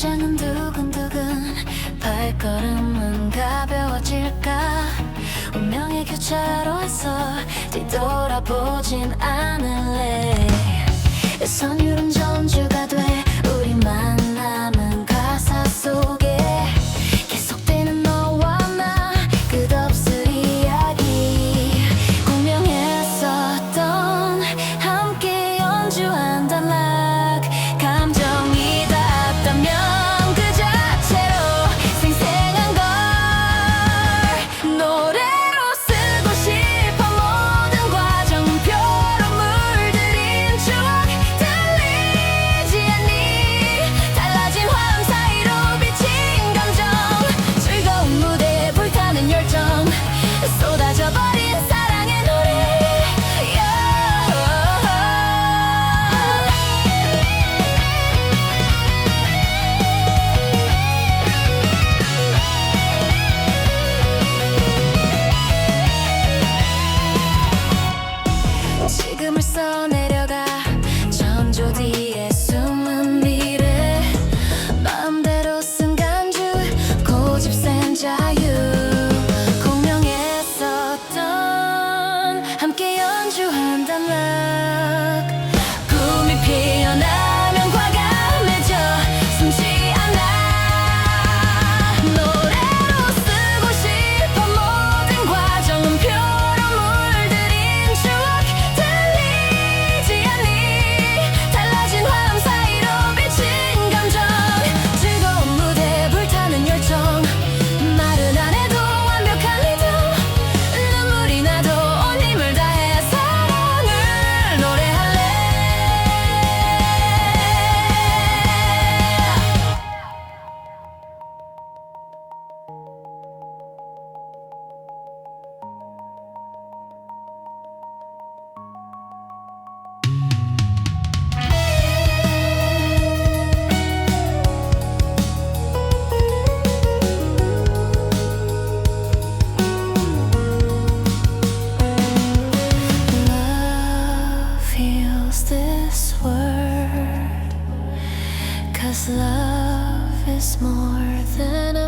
심장은 두근두근 발걸음은 가벼워질까? 운명의 교차로에서 뒤돌아보진 않을래? 선유름 전주가 across this world. Cause love is more than